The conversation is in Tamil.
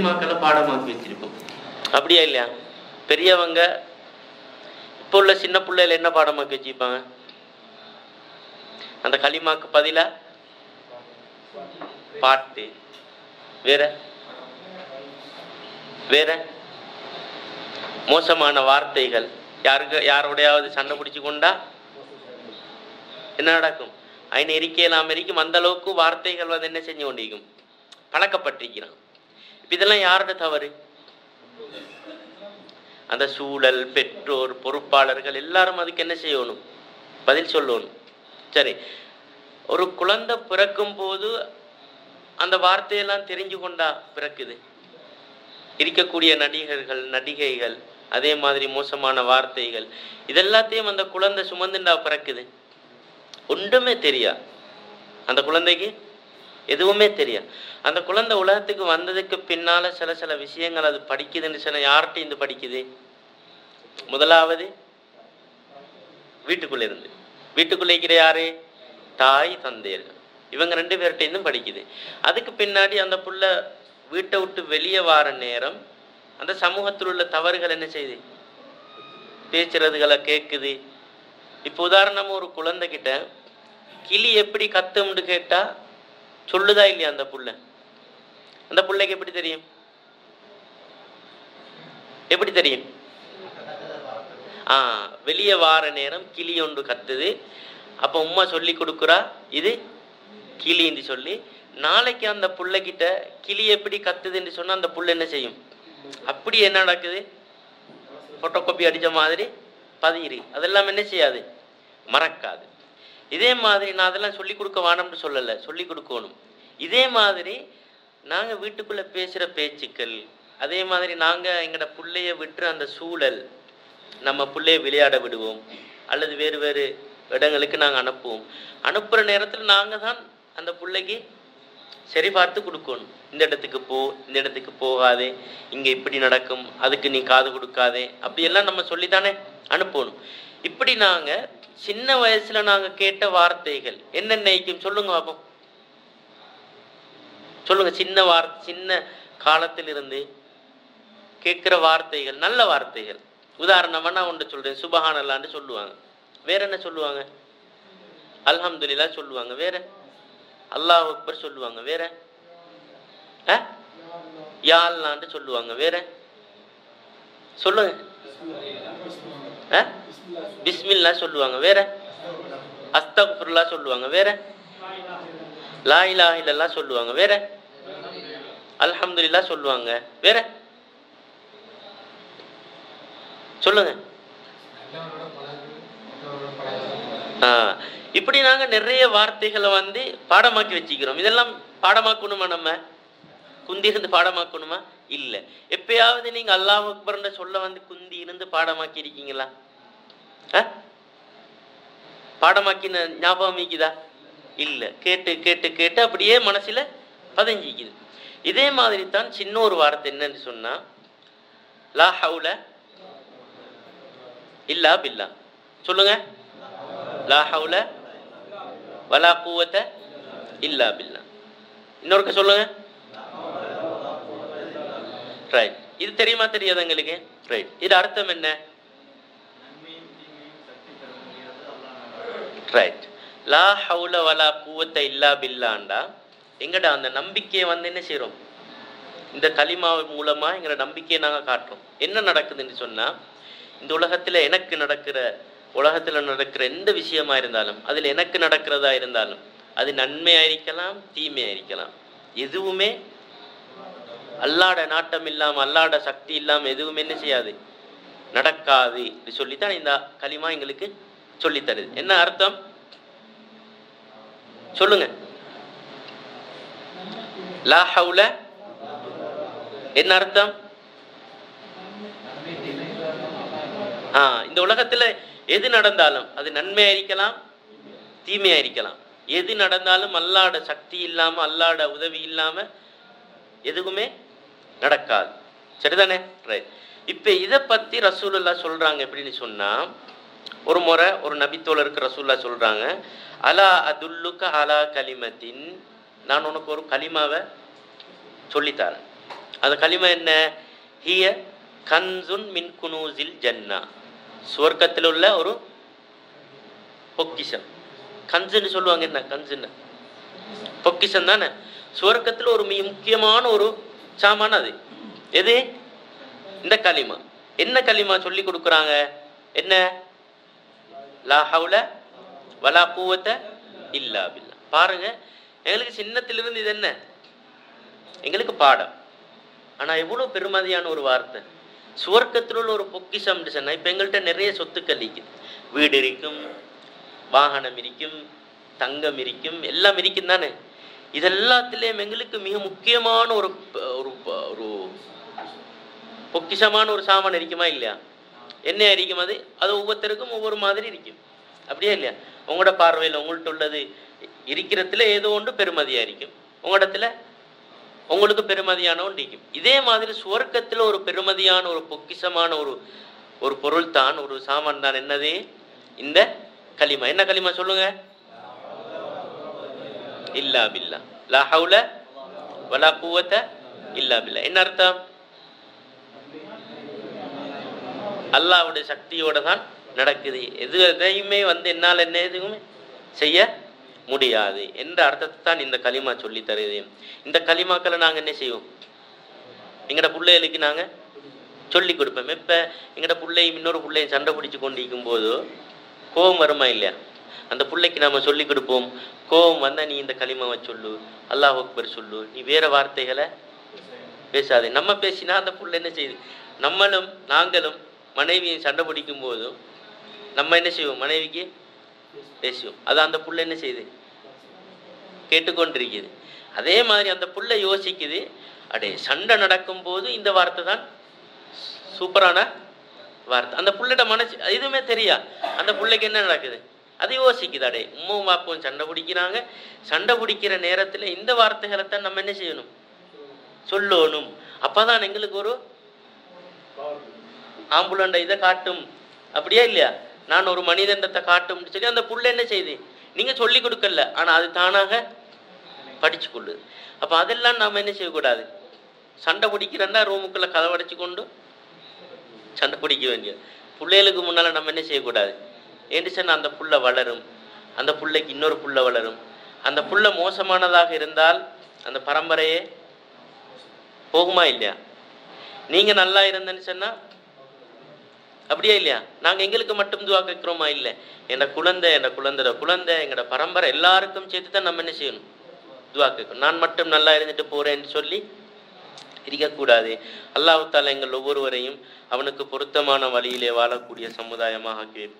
களிமாக்களை பாடமாக்கி வச்சிருக்கோம். அப்படியா இல்லையா? பெரியவங்க இப்போ உள்ள சின்ன பிள்ளைகள் என்ன பாடமாக்கி வச்சிருப்பாங்க அந்த களிமாக்கு பதிலா? பாட்டு. வேற? வேற? மோசமான வார்த்தைகள். யாருக்கு யாரோடையாவது சண்டை பிடிச்சு கொண்டா? என்ன நடக்கும்? ஐநா இருக்கையெல்லாம் அமெரிக்கும் அந்த அளவுக்கு வார்த்தைகள் வந்து என்ன செஞ்சு கொண்டிருக்கும்? பழக்கப்பட்டிருக்கிறான் இதெல்லாம் யாரோட தவறு? அந்த சூழல் பெற்றோர் பொறுப்பாளர்கள் எல்லாரும் அதுக்கு என்ன செய்யணும்? பதில் சொல்லணும். சரி. ஒரு குழந்தை பிறக்கும் போது அந்த வார்த்தையெல்லாம் தெரிஞ்சு கொண்டா பிறக்குது. இருக்கக்கூடிய நடிகர்கள் நடிகைகள் அதே மாதிரி மோசமான வார்த்தைகள் இதெல்லாத்தையும் அந்த குழந்தை சுமந்துண்டா பிறக்குது? ஒன்றுமே தெரியா அந்த குழந்தைக்கு எதுவுமே தெரியாது அந்த குழந்தை உலகத்துக்கு வந்ததுக்கு பின்னால சில சில விஷயங்கள் அது படிக்குதுன்னு சொன்ன யார்கிட்ட இருந்து படிக்குது. முதலாவது வீட்டுக்குள்ளே இருந்து. வீட்டுக்குள்ளே இருக்கிற யாரு? தாய் தந்தையர்கள். இவங்க ரெண்டு பேர்கிட்ட இருந்தும் படிக்குது. அதுக்கு பின்னாடி அந்த புள்ள வீட்டை விட்டு வெளியே வார நேரம் அந்த சமூகத்தில் உள்ள தவறுகள் என்ன செய்யுது? பேசுறதுகளை கேட்குது இப்போ உதாரணமாக ஒரு குழந்தைகிட்ட கிளி எப்படி கத்தும்னு கேட்டால் சொல்லுதா இல்லையா அந்த புள்ள? அந்த பிள்ளைக்கு எப்படி தெரியும்? எப்படி தெரியும்? ஆ வெளியே வார நேரம் கிளி ஒன்று கத்துது. அப்போ உம்மா சொல்லி கொடுக்குறா இது கிளின்னு சொல்லி நாளைக்கு அந்த பிள்ளைகிட்ட கிளி எப்படி கத்துதுன்னு சொன்னா அந்த புள்ள என்ன செய்யும்? அப்படி என்ன நடக்குது? போட்டோ காப்பி அடிச்ச மாதிரி பதியிரு அதெல்லாம் என்ன செய்யாது? மறக்காது. இதே மாதிரி நான் அதெல்லாம் சொல்லி கொடுக்க வேணும்னு சொல்லலை சொல்லி கொடுக்கணும். இதே மாதிரி நாங்கள் வீட்டுக்குள்ளே பேசுகிற பேச்சுக்கள் அதே மாதிரி நாங்கள் எங்களோட பிள்ளைய விட்டுற அந்த சூழல் நம்ம பிள்ளைய விளையாட விடுவோம் அல்லது வேறு வேறு இடங்களுக்கு நாங்கள் அனுப்புவோம். அனுப்புகிற நேரத்தில் நாங்கள் தான் அந்த பிள்ளைக்கு சரி பார்த்து கொடுக்கணும். இந்த இடத்துக்கு போ இந்த இடத்துக்கு போகாதே இங்கே இப்படி நடக்கும் அதுக்கு நீ காது கொடுக்காதே அப்படியெல்லாம் நம்ம சொல்லித்தானே அனுப்பணும். இப்படி நாங்கள் சின்ன வயசுல நாங்க கேட்ட வார்த்தைகள். என்னென்ன ஐக்கியம் சொல்லுங்க பாப்போம். சொல்லுங்க சின்ன வார் சின்ன காலத்திலிருந்து கேட்கிற வார்த்தைகள் நல்ல வார்த்தைகள். உதாரணமா நான் ஒன்று சொல்றேன். சுபஹானல்லான்னு சொல்லுவாங்க. வேற என்ன சொல்லுவாங்க? அல்ஹம்துலில்லா சொல்லுவாங்க. வேற? அல்லாஹ் அக்பர் சொல்லுவாங்க. வேற? அஹ்? சொல்லுவாங்க. வேற? சொல்லுங்க. பிஸ்மில்லா சொல்லுவாங்க. வேற? அஸ்தக்ஃபிருல்லா சொல்லுவாங்க. வேற? லா இலாஹ இல்லல்லாஹ் சொல்லுவாங்க. வேற? அல்ஹம்துலில்லாஹ் சொல்லுவாங்க. வேற? சொல்லுங்க. இப்படி நாங்க நிறைய வார்த்தைகளை வந்து பாடமாக்கி வச்சுக்கிறோம். இதெல்லாம் பாடமாக்கணுமா நம்ம? குந்தி இருந்து பாடமாக்கணுமா? இல்ல. எப்பயாவது நீங்க அல்லாஹ் அக்பர்ன்ற சொல்ல வந்து குந்தி இருந்து பாடமாக்கி இருக்கீங்களா பாடமாக்கின ஞாபகம் மிக்குதா இல்ல. கேட்டு கேட்டு கேட்டு அப்படியே மனசுல பதிஞ்சிக்குது. இதே மாதிரி தான் சின்ன ஒரு வார்த்தை என்னன்னு சொன்னா லா ஹவுல இல்லா பில்லா. சொல்லுங்க. லா ஹவுல வலா குவத்த இல்லா பில்லா. இன்னொருக்க சொல்லுங்க. ரைட் இது தெரியுமா தெரியாது எங்களுக்கு? ரைட் இது அர்த்தம் என்ன? ரைட் லா ஹவுல வலா கூவத்தை இல்லா பில்லாண்டா. எங்கடா அந்த நம்பிக்கையை வந்து என்ன செய்கிறோம் இந்த களிமா மூலமா எங்களோட நம்பிக்கையை நாங்க காட்டுறோம். என்ன நடக்குதுன்னு சொன்னா இந்த உலகத்துல எனக்கு நடக்கிற உலகத்துல நடக்கிற எந்த விஷயமா இருந்தாலும் அதுல எனக்கு நடக்கிறதா இருந்தாலும் அது நன்மையா இருக்கலாம் தீமையா இருக்கலாம். எதுவுமே அல்லாட நாட்டம் இல்லாம அல்லாட சக்தி இல்லாம எதுவுமே என்ன செய்யாது? நடக்காது இப்படி சொல்லித்தான் இந்த களிமா எங்களுக்கு சொல்லித்தருது என்ன அர்த்தம்? சொல்லுங்க. லா ஹவுல. என்ன அர்த்தம்? ஆ இந்த உலகத்துல எது நடந்தாலும் அது நன்மையா இருக்கலாம் தீமையா இருக்கலாம் எது நடந்தாலும் அல்லாட சக்தி இல்லாம அல்லாட உதவி இல்லாம எதுவுமே நடக்காது. சரிதானே? ரைட் இப்போ இதை பற்றி ரசூலுல்லா சொல்கிறாங்க எப்படின்னு சொன்னால் ஒரு முறை ஒரு நபித்தோழருக்கு ரசூல்லா சொல்கிறாங்க அலா அதுல்லுக்க அலா கலிமத்தின் நான் உனக்கு ஒரு கலிமாவை சொல்லித்தரேன். அந்த களிமா என்ன? ஹிய கன்சுன் மின் குனூசில் ஜன்னா. சுவர்க்கத்தில் உள்ள ஒரு பொக்கிஷம். கன்சுன்னு சொல்லுவாங்க என்ன? கன்சுன்னு. பொக்கிஷம் தானே? சுவர்க்கத்தில் ஒரு முக்கியமான ஒரு சாமான அது. எது? இந்த களிமா. என்ன களிமா சொல்லி கொடுக்குறாங்க? என்ன? லா ஹவுல வலா பூவத்தை இல்லா பில்லா. பாருங்க எங்களுக்கு சின்னத்திலிருந்து இது என்ன? எங்களுக்கு பாடம். ஆனா எவ்வளவு பெருமதியான ஒரு வார்த்தை. சுவர்க்கத்தில் உள்ள ஒரு பொக்கிஷம் சொன்னா இப்ப எங்கள்கிட்ட நிறைய சொத்துக்கள் இருக்குது வீடு இருக்கும் வாகனம் இருக்கும் தங்கம் இருக்கும் எல்லாம் இருக்கும் தானே இதெல்லாத்திலேயும் எங்களுக்கு மிக முக்கியமான ஒரு ப- ஒரு ஒரு பொக்கிஷமான ஒரு சாமான் இருக்குமா இல்லையா? என்ன இருக்கும் அது? அது ஒவ்வொருத்தருக்கும் ஒவ்வொரு மாதிரி இருக்கும். அப்படியே இல்லையா? உங்களோட பார்வையில் உங்கள்கிட்ட உள்ளது இருக்கிறதுல ஏதோ ஒன்று பெருமதியாக இருக்கும். உங்களிடத்துல உங்களுக்கு பெருமதியான ஒன்று இருக்கும். இதே மாதிரி சுவர்க்கத்தில் ஒரு பெருமதியான ஒரு பொக்கிஷமான ஒரு ஒரு பொருள் தான் ஒரு சாமான் தான் என்னது? இந்த களிமா. என்ன களிமா சொல்லுங்க? இல்லா பில்லா லா ஹவுல வலா குவத்த இல்லா பில்லா என்ன அர்த்தம்? அல்லாவுடைய சக்தியோட தான் நடக்குது. எது எதையுமே வந்து என்னால் என்ன எதுவுமே செய்ய முடியாது என்ற அர்த்தத்தை தான் இந்த களிமா சொல்லி தருது. இந்த களிமாக்களை நாங்கள் என்ன செய்வோம்? எங்கட பிள்ளைகளுக்கு நாங்கள் சொல்லி கொடுப்போம். இப்போ எங்கட பிள்ளையும் இன்னொரு பிள்ளையும் சண்டை பிடிச்சி கொண்டிருக்கும் போது கோபம் வருமா இல்லையா? அந்த பிள்ளைக்கு நாம சொல்லிக் கொடுப்போம். கோபம் வந்தா நீ இந்த களிமாவை சொல்லு. அல்லாஹ் அக்பர் சொல்லு. நீ வேற வார்த்தைகளை பேசாதே. நம்ம பேசினா அந்த புள்ள என்ன செய்யுது? நம்மளும் நாங்களும் மனைவியும் சண்டை பிடிக்கும் போதும் நம்ம என்ன செய்வோம்? மனைவிக்கு பேசுவோம். அது அந்த புள்ள என்ன செய்யுது? கேட்டுக்கொண்டிருக்குது. அதே மாதிரி அந்த புள்ள யோசிக்குது அடே சண்டை நடக்கும் போது இந்த வார்த்தை தான் சூப்பரான வார்த்தை. அந்த புள்ளிட மனசு எதுவுமே தெரியா அந்த புள்ளைக்கு என்ன நடக்குது? அது யோசிக்குதாடே உம்மும் பாப்பும் சண்டை பிடிக்கிறாங்க. சண்டை பிடிக்கிற நேரத்தில் இந்த வார்த்தைகளை தான் நம்ம என்ன செய்யணும்? சொல்லணும். அப்பதான் எங்களுக்கு ஒரு ஆம்புலண்ட இதை காட்டும். அப்படியா இல்லையா? நான் ஒரு மனிதண்டத்தை காட்டும். சொல்லி அந்த புள்ள என்ன செய்யுது நீங்க சொல்லி கொடுக்கல. ஆனா அது தானாக படிச்சு கொள்ளுது. அப்ப அதெல்லாம் நாம என்ன செய்யக்கூடாது? சண்டை பிடிக்கிறன்னா ரூமுக்குள்ள கதவடைச்சு கொண்டு சண்டை பிடிக்க வேண்டியது. பிள்ளைகளுக்கு முன்னால நம்ம என்ன செய்யக்கூடாது? ஏன்னு சொன்னா அந்த புள்ள வளரும்? அந்த புள்ளைக்கு இன்னொரு புள்ள வளரும். அந்த புள்ள மோசமானதாக இருந்தால் அந்த பரம்பரையே போகுமா இல்லையா? நீங்க நல்லா இருந்தேன்னு சொன்னா அப்படியா இல்லையா? நாங்க எங்களுக்கு மட்டும் துவா கேட்கிறோமா இல்லை? என் குழந்தை என் குழந்தை குழந்தை எங்களோட பரம்பரை எல்லாருக்கும் சேர்த்து தான் நம்ம என்ன செய்யணும்? துவா கேட்கணும். நான் மட்டும் நல்லா இருந்துட்டு போறேன்னு சொல்லி இருக்கக்கூடாது. அல்லாஹால எங்கள் ஒவ்வொருவரையும் அவனுக்கு பொருத்தமான வழியிலே வாழக்கூடிய சமுதாயமாக ஆக்கி வைப்பான்.